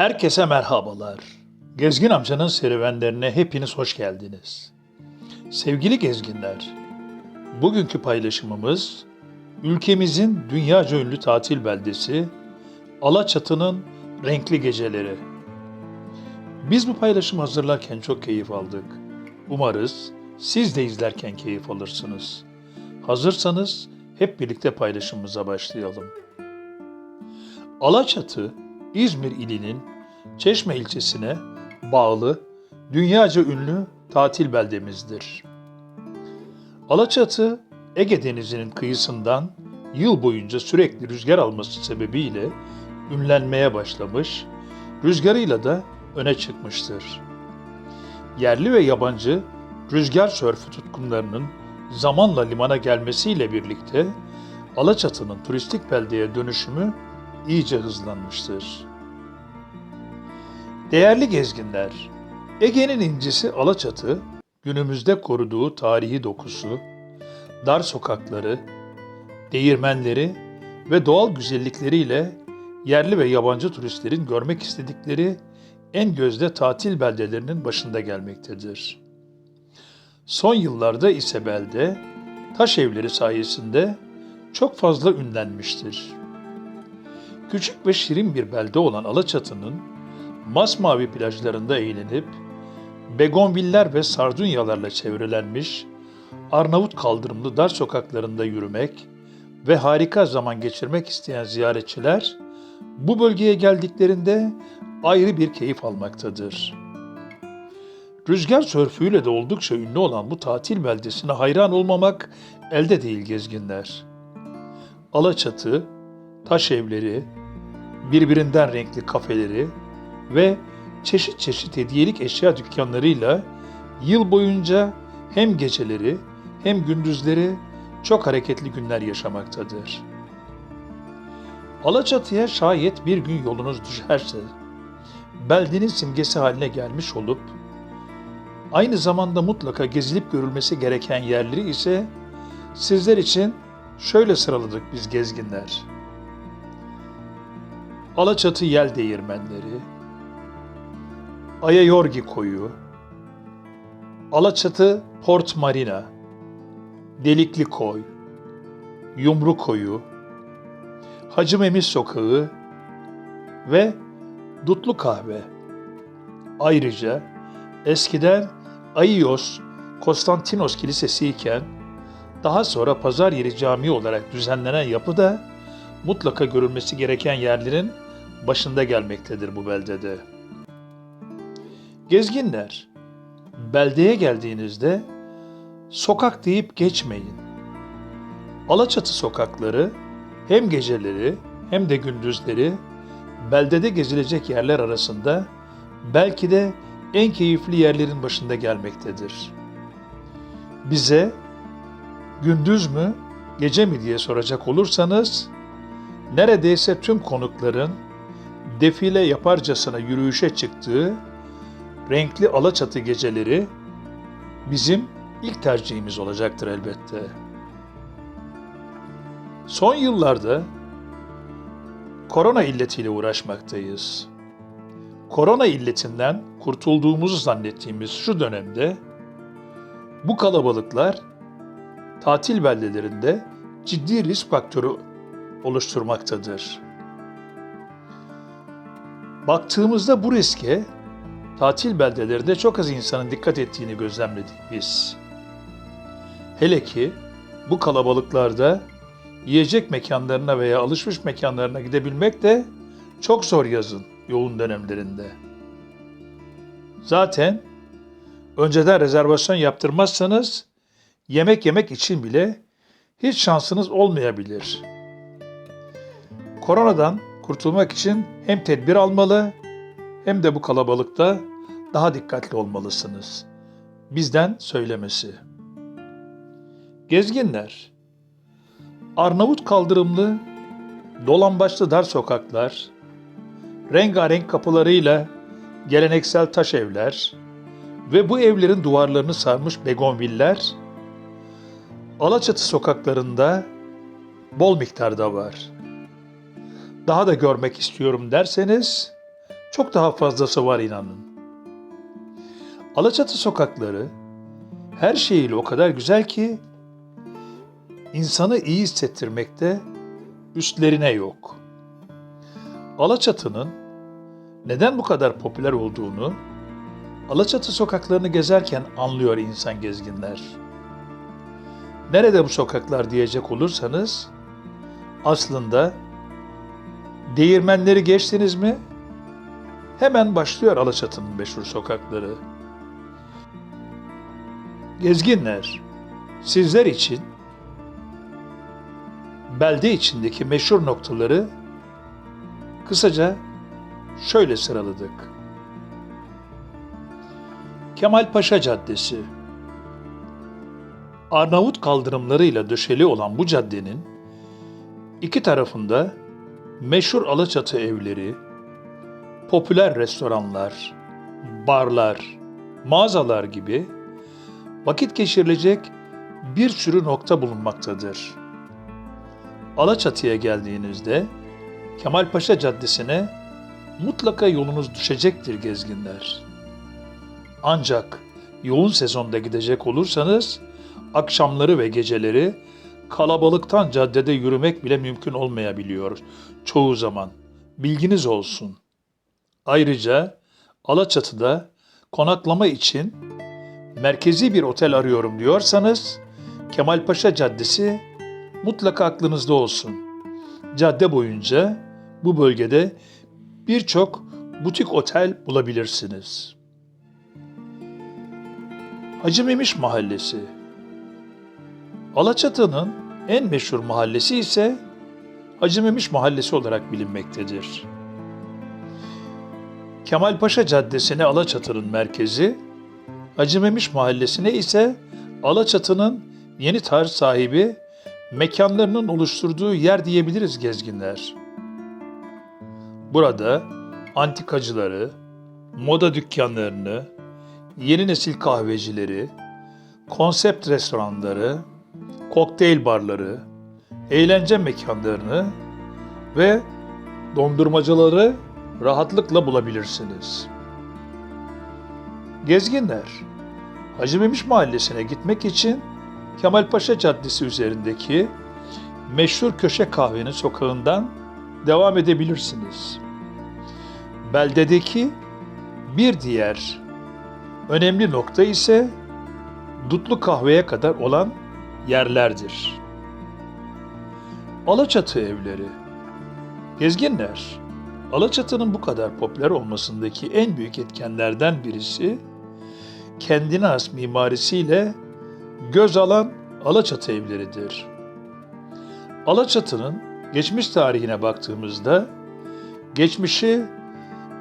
Herkese merhabalar. Gezgin amcanın serüvenlerine hepiniz hoş geldiniz. Sevgili gezginler, bugünkü paylaşımımız ülkemizin dünyaca ünlü tatil beldesi Alaçatı'nın renkli geceleri. Biz bu paylaşımı hazırlarken çok keyif aldık. Umarız siz de izlerken keyif alırsınız. Hazırsanız hep birlikte paylaşımımıza başlayalım. Alaçatı, İzmir ilinin Çeşme ilçesine bağlı dünyaca ünlü tatil beldemizdir. Alaçatı, Ege Denizi'nin kıyısından yıl boyunca sürekli rüzgar alması sebebiyle ünlenmeye başlamış, rüzgarıyla da öne çıkmıştır. Yerli ve yabancı rüzgar sörfü tutkunlarının zamanla limana gelmesiyle birlikte Alaçatı'nın turistik beldeye dönüşümü iyice hızlanmıştır. Değerli gezginler, Ege'nin incisi Alaçatı, günümüzde koruduğu tarihi dokusu, dar sokakları, değirmenleri ve doğal güzellikleriyle yerli ve yabancı turistlerin görmek istedikleri en gözde tatil beldelerinin başında gelmektedir. Son yıllarda ise belde taş evleri sayesinde çok fazla ünlenmiştir. Küçük ve şirin bir belde olan Alaçatı'nın masmavi plajlarında eğlenip begonviller ve sardunyalarla çevrelenmiş Arnavut kaldırımlı dar sokaklarında yürümek ve harika zaman geçirmek isteyen ziyaretçiler bu bölgeye geldiklerinde ayrı bir keyif almaktadır. Rüzgar sörfüyle de oldukça ünlü olan bu tatil beldesine hayran olmamak elde değil gezginler. Alaçatı, taş evleri, birbirinden renkli kafeleri ve çeşit çeşit hediyelik eşya dükkanlarıyla yıl boyunca hem geceleri hem gündüzleri çok hareketli günler yaşamaktadır. Alaçatı'ya şayet bir gün yolunuz düşerse, beldenin simgesi haline gelmiş olup, aynı zamanda mutlaka gezilip görülmesi gereken yerleri ise sizler için şöyle sıraladık biz gezginler. Alaçatı Yel Değirmenleri, Ayayorgi Koyu, Alaçatı Port Marina, Delikli Koy, Yumru Koyu, Hacı Memiz Sokağı ve Dutlu Kahve. Ayrıca eskiden Aios Konstantinos Kilisesi iken daha sonra pazar yeri cami olarak düzenlenen yapı da mutlaka görülmesi gereken yerlerin başında gelmektedir bu beldede. Gezginler, beldeye geldiğinizde sokak deyip geçmeyin. Alaçatı sokakları hem geceleri hem de gündüzleri beldede gezilecek yerler arasında belki de en keyifli yerlerin başında gelmektedir. Bize gündüz mü, gece mi diye soracak olursanız neredeyse tüm konukların defile yaparcasına yürüyüşe çıktığı renkli Alaçatı geceleri bizim ilk tercihimiz olacaktır elbette. Son yıllarda korona illetiyle uğraşmaktayız. Korona illetinden kurtulduğumuzu zannettiğimiz şu dönemde bu kalabalıklar tatil beldelerinde ciddi risk faktörü oluşturmaktadır. Baktığımızda bu riske tatil beldelerinde çok az insanın dikkat ettiğini gözlemledik biz. Hele ki bu kalabalıklarda yiyecek mekanlarına veya alışveriş mekanlarına gidebilmek de çok zor yazın yoğun dönemlerinde. Zaten önceden rezervasyon yaptırmazsanız yemek yemek için bile hiç şansınız olmayabilir. Koronadan kurtulmak için hem tedbir almalı hem de bu kalabalıkta daha dikkatli olmalısınız. Bizden söylemesi. Gezginler, Arnavut kaldırımlı, dolambaçlı dar sokaklar, rengarenk kapılarıyla geleneksel taş evler ve bu evlerin duvarlarını sarmış begonviller, Alaçatı sokaklarında bol miktarda var. Daha da görmek istiyorum derseniz, çok daha fazlası var inanın. Alaçatı sokakları her şeyiyle o kadar güzel ki insanı iyi hissettirmekte üstlerine yok. Alaçatı'nın neden bu kadar popüler olduğunu Alaçatı sokaklarını gezerken anlıyor insan gezginler. Nerede bu sokaklar diyecek olursanız aslında değirmenleri geçtiniz mi hemen başlıyor Alaçatı'nın meşhur sokakları. Gezginler, sizler için belde içindeki meşhur noktaları kısaca şöyle sıraladık. Kemalpaşa Caddesi Arnavut kaldırımlarıyla döşeli olan bu caddenin iki tarafında meşhur Alaçatı evleri, popüler restoranlar, barlar, mağazalar gibi vakit geçirilecek bir sürü nokta bulunmaktadır. Alaçatı'ya geldiğinizde Kemalpaşa Caddesi'ne mutlaka yolunuz düşecektir gezginler. Ancak yoğun sezonda gidecek olursanız akşamları ve geceleri kalabalıktan caddede yürümek bile mümkün olmayabiliyor çoğu zaman. Bilginiz olsun. Ayrıca Alaçatı'da konaklama için merkezi bir otel arıyorum diyorsanız Kemalpaşa Caddesi mutlaka aklınızda olsun. Cadde boyunca bu bölgede birçok butik otel bulabilirsiniz. Hacı Memiş Mahallesi Alaçatı'nın en meşhur mahallesi ise Hacı Memiş Mahallesi olarak bilinmektedir. Kemalpaşa Caddesi'ne Alaçatı'nın merkezi, Hacı Memiş Mahallesi'ne ise Alaçatı'nın yeni tarz sahibi mekanlarının oluşturduğu yer diyebiliriz gezginler. Burada antikacıları, moda dükkanlarını, yeni nesil kahvecileri, konsept restoranları, kokteyl barları, eğlence mekanlarını ve dondurmacıları rahatlıkla bulabilirsiniz. Gezginler, Hacı Memiş Mahallesi'ne gitmek için Kemalpaşa Caddesi üzerindeki meşhur köşe kahvenin sokağından devam edebilirsiniz. Beldedeki bir diğer önemli nokta ise Dutlu Kahve'ye kadar olan yerlerdir. Alaçatı evleri. Gezginler, Alaçatı'nın bu kadar popüler olmasındaki en büyük etkenlerden birisi kendine has mimarisiyle göz alan Alaçatı evleridir. Alaçatı'nın geçmiş tarihine baktığımızda geçmişi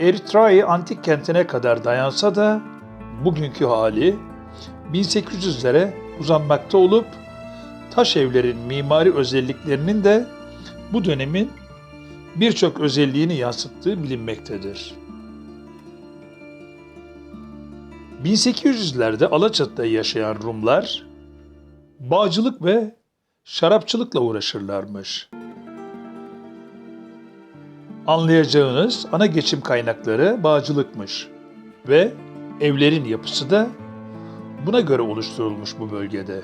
Eritrai antik kentine kadar dayansa da bugünkü hali 1800'lere uzanmakta olup taş evlerin mimari özelliklerinin de bu dönemin birçok özelliğini yansıttığı bilinmektedir. 1800'lerde Alaçatı'da yaşayan Rumlar bağcılık ve şarapçılıkla uğraşırlarmış. Anlayacağınız ana geçim kaynakları bağcılıkmış ve evlerin yapısı da buna göre oluşturulmuş bu bölgede.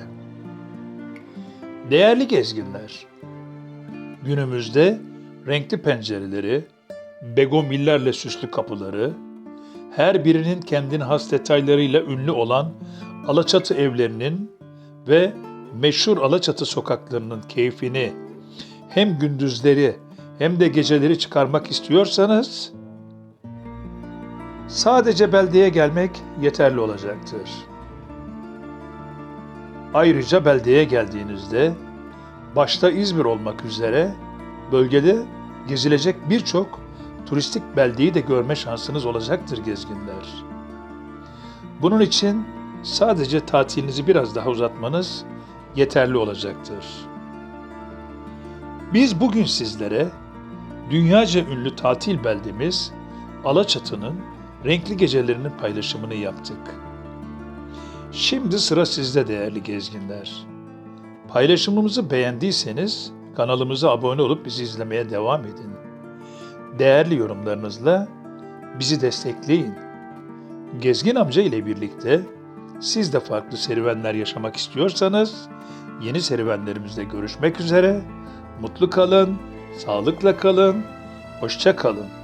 Değerli gezginler, günümüzde renkli pencereleri, begomillerle süslü kapıları, her birinin kendine has detaylarıyla ünlü olan Alaçatı evlerinin ve meşhur Alaçatı sokaklarının keyfini hem gündüzleri hem de geceleri çıkarmak istiyorsanız sadece beldeye gelmek yeterli olacaktır. Ayrıca beldeye geldiğinizde başta İzmir olmak üzere bölgede gezilecek birçok turistik beldeyi de görme şansınız olacaktır gezginler. Bunun için sadece tatilinizi biraz daha uzatmanız yeterli olacaktır. Biz bugün sizlere dünyaca ünlü tatil beldemiz Alaçatı'nın renkli gecelerinin paylaşımını yaptık. Şimdi sıra sizde değerli gezginler. Paylaşımımızı beğendiyseniz kanalımıza abone olup bizi izlemeye devam edin. Değerli yorumlarınızla bizi destekleyin. Gezgin amca ile birlikte siz de farklı serüvenler yaşamak istiyorsanız yeni serüvenlerimizde görüşmek üzere. Mutlu kalın, sağlıkla kalın, hoşça kalın.